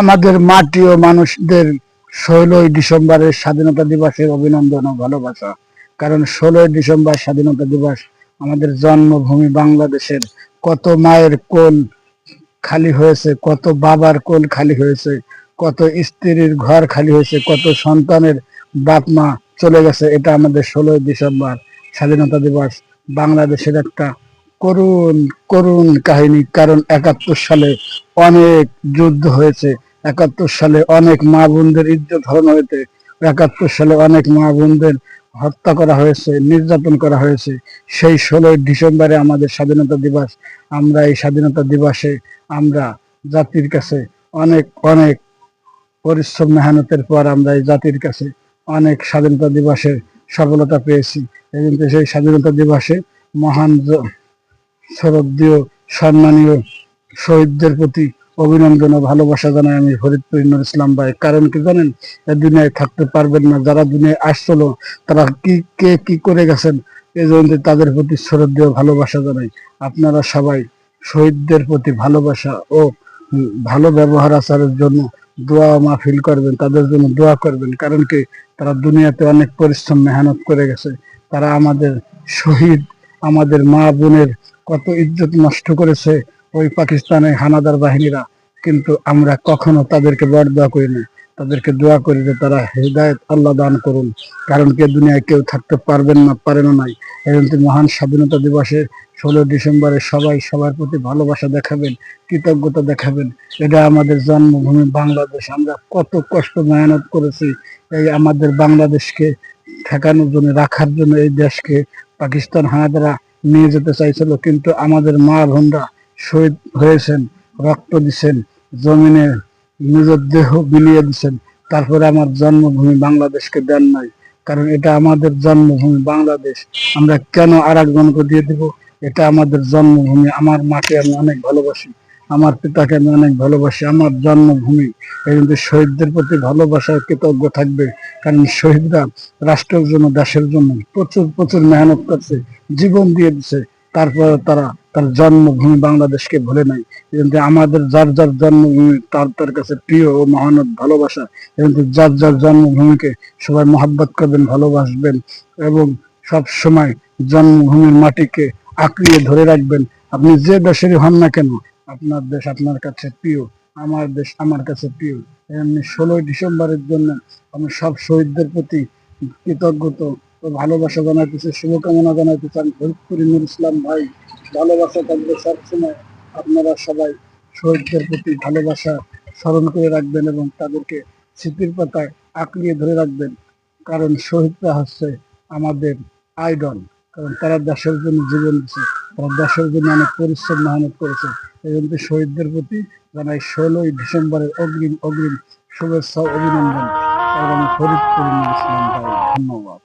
আমাদের মাটি ও মানুষদের ষোলোই ডিসেম্বরের স্বাধীনতা দিবসের অভিনন্দন ও ভালোবাসা। কারণ ষোলোই ডিসেম্বর স্বাধীনতা দিবস আমাদের জন্মভূমি বাংলাদেশের কত মায়ের কোল খালি হয়েছে, কত বাবার কোল খালি হয়েছে, কত স্ত্রীর ঘর খালি হয়েছে, কত সন্তানের বাপ মা চলে গেছে। এটা আমাদের ষোলোই ডিসেম্বর স্বাধীনতা দিবস। বাংলাদেশের একটা করুণ করুণ কাহিনী, কারণ একাত্তর সালে অনেক যুদ্ধ হয়েছে, একাত্তর সালে অনেক মা বোনদের ইজ্জত হরণ হয়েছে, একাত্তর সালে অনেক মা বোনদের হত্যা করা হয়েছে, নির্যাতন করা হয়েছে। সেই ষোলোই ডিসেম্বরে আমাদের স্বাধীনতা দিবস, আমরা এই স্বাধীনতা দিবসে আমরা জাতির কাছে অনেক অনেক পরিশ্রম, মেহনতের পর আমরা এই জাতির কাছে অনেক স্বাধীনতা দিবসের সফলতা পেয়েছি। এবং সেই স্বাধীনতা দিবসে মহান শ্রদ্ধেয়, সম্মানীয় শহীদদের প্রতি অভিনন্দন ও ভালোবাসা জানাই আমি ফরিদপুর নুর ইসলাম ভাই। কারণ কি জানেন দুনিয়ায় থাকতে পারবেন না। যারা দুনিয়ায় আসছিল, তারা কি, কে কি করে গেছেন এই জন্য তাদের প্রতি শ্রদ্ধেয় ভালোবাসা জানাই। আপনারা সবাই শহীদদের প্রতি ভালোবাসা ও ভালো ব্যবহার আচারের জন্য দোয়া মাহফিল করবেন, তাদের জন্য দোয়া করবেন। কারণ কি, তারা দুনিয়াতে অনেক পরিশ্রম, মেহনত করে গেছে। তারা আমাদের শহীদ, আমাদের মা বোনের কত ইজ্জত নষ্ট করেছে ওই পাকিস্তানের হানাদার বাহিনীরা। কিন্তু আমরা কখনো তাদেরকে বরদোয়া করি না। তাদেরকে দোয়া করি যে তারা হৃদায়ত আল্লাহ দান করুন। কারণ কে দুনিয়ায় কেউ থাকতে পারবেন না, পারেন নাই। জন্য মহান স্বাধীনতা দিবসে ষোলো ডিসেম্বরে সবাই সবার প্রতি ভালোবাসা দেখাবেন, কৃতজ্ঞতা দেখাবেন। এটা আমাদের জন্মভূমি বাংলাদেশ। আমরা কত কষ্ট মেহনত করেছি এই আমাদের বাংলাদেশকে ঠেকানোর জন্য, রাখার জন্য এই দেশকে। পাকিস্তান হানাদারা নিয়ে যেতে চাইছিল, কিন্তু আমাদের মা বোনরা শহীদ হয়েছেন, রক্ত দিছেন, জমিনে নিজের দেহ বিলিয়ে দিছেন। তারপরে আমার জন্মভূমি বাংলাদেশকে দেন নাই, কারণ এটা আমাদের জন্মভূমি বাংলাদেশ। আমরা কেন আর একজনকে দিয়ে দিব? এটা আমাদের জন্মভূমি। আমার মাকে আমি অনেক ভালোবাসি, আমার পিতাকে আমি অনেক ভালোবাসি। আমার জন্মভূমি, এই কিন্তু শহীদদের প্রতি ভালোবাসার কৃতজ্ঞ থাকবে। কারণ শহীদরা রাষ্ট্রের জন্য, দেশের জন্য প্রচুর প্রচুর মেহনত করছে, জীবন দিয়ে দিছে। তারপরে তারা তার জন্মভূমি বাংলাদেশকে ভুলে নাই। আমাদের যার যার জন্মভূমি, তার তার কাছে প্রিয় ও মহানত ভালোবাসা কিন্তু যার যার জন্মভূমিকে সবাই মহাব্বত করবেন, ভালোবাসবেন এবং সব সময় জন্মভূমির মাটিকে আঁকড়িয়ে ধরে রাখবেন। আপনি যে দেশেরই হন না কেন, আপনার দেশ আপনার কাছে প্রিয়। আমার দেশ আমার কাছে প্রিয়। এমনি ষোলোই ডিসেম্বরের জন্য আমি সব শহীদদের প্রতি কৃতজ্ঞত ও ভালোবাসা জানাইতেছি, শুভকামনা জানাইতেছি। আমি ফরিদপুরি নুর ইসলাম ভাই, ভালোবাসা থাকবে সবসময়। আপনারা সবাই শহীদদের প্রতি ভালোবাসা স্মরণ করে রাখবেন এবং তাদেরকে স্মৃতির পাতায় আঁকড়িয়ে ধরে রাখবেন। কারণ শহীদরা হচ্ছে আমাদের আইডল। কারণ তারা দেশের জন্য জীবন দিচ্ছে তারা দেশের জন্য অনেক পরিশ্রম, মেহনত করেছে। এই শহীদদের প্রতি জানাই ষোলোই ডিসেম্বরের অগ্রিম অগ্রিম শুভেচ্ছা অভিনন্দন এবং ফরিদপুর ধন্যবাদ।